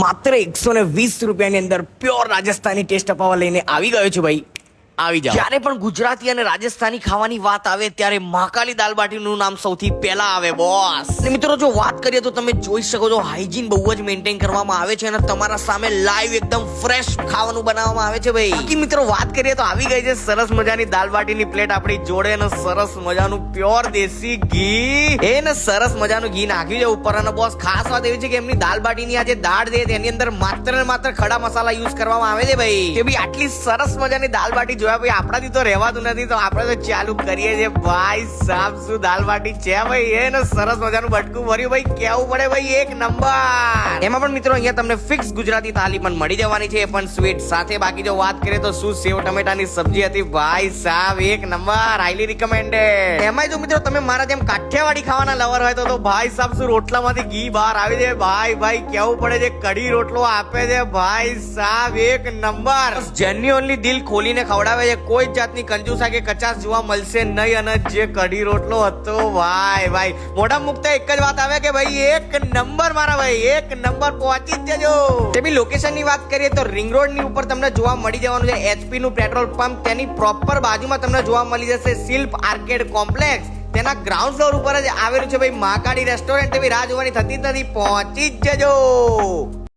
માત્ર એકસો ને વીસ રૂપિયાની અંદર પ્યોર રાજસ્થાની ટેસ્ટ અપાવવા લઈને આવી ગયો છું ભાઈ. આવી જાવ જ્યારે પણ ગુજરાતી અને રાજસ્થાની ખાવાની વાત આવે ત્યારે મહાકાલી દાલ બાટીનું નામ સૌથી પહેલા આવે, બોસ. મિત્રો, જો વાત કરીએ તો તમે જોઈ શકો છો હાઇજીન બહુ જ મેન્ટેન કરવામાં આવે છે અને તમારા સામે લાઈવ એકદમ ફ્રેશ ખાવાનું બનાવવામાં આવે છે ભાઈ. બાકી મિત્રો, વાત કરીએ તો આવી ગઈ છે, સરસ મજાની દાલ બાટીની પ્લેટ આપણી જોડે અને સરસ મજાનું પ્યોર દેશી ઘી. એ ને સરસ મજાનું ઘી નાખ્યું છે ઉપર અને બોસ ખાસ વાત એવી છે કે એમની દાલ બાટીની આ જે દાળ છે તેની અંદર માત્ર ને માત્ર ખડા મસાલા યુઝ કરવામાં આવે છે ભાઈ. કે ભાઈ, આટલી સરસ મજાની દાલ બાટી જોયા ભાઈ, આપણાથી તો રહેવાતું નથી, તો આપણે તો ચાલુ કરીએ છીએ. ભાઈ સાફ શું દાલ બાટી છે ભાઈ? એ ને સરસ મજાનું બટકું ભર્યું. ભાઈ, કેવું પડે ભાઈ? એક નંબર. એમાં પણ મિત્રો અહીંયા તમને ફિક્સ ગુજરાતી થાળી પણ મળી જવાની છે. એ પણ સ્વીટ સાથે બાકી જો વાત કરીએ તો શું સેવ ટમેટાની સબ્જી હતી? ભાઈ સાહેબ એક નંબર. હાઈલી રિકમેન્ડેડ એમાંય જો મિત્રો તમે મારા જેમ કાઠિયાવાડી ખાવાના લવર હોય તો તો ભાઈ સાહેબ શું રોટલામાંથી ઘી બહાર આવી જાય? ભાઈ ભાઈ, કેવું પડે છે? કઢી રોટલો આપે છે. ભાઈ સાહેબ એક નંબર. જેન્યુઅનલી દિલ ખોલીને ખવડાવે છે. કોઈ જાતની કંજુસા કે કચાસ જોવા મળશે નહીં અને જે કઢી રોટલો હતો ભાઈ ભાઈ મોઢા મુકતા એક જ વાત આવે કે ભાઈ, એક નંબર મારા ભાઈ, એક નંબર પહોંચી જ જજો. તે બી લોકેશનની વાત કરીએ તો રિંગ રોડની ઉપર તમને જોવા મળી જવાનું છે. એચપી નું પેટ્રોલ પંપ તેની પ્રોપર બાજુમાં તમને જોવા મળી જશે. શિલ્પ આર્કેડ કોમ્પ્લેક્સ તેના ગ્રાઉન્ડ ફ્લોર ઉપર જ આવેલું છે. ભાઈ, મહાકાળી રેસ્ટોરન્ટ એવી રાહ જોવાની થતી જ નથી. પહોંચી જ જજો.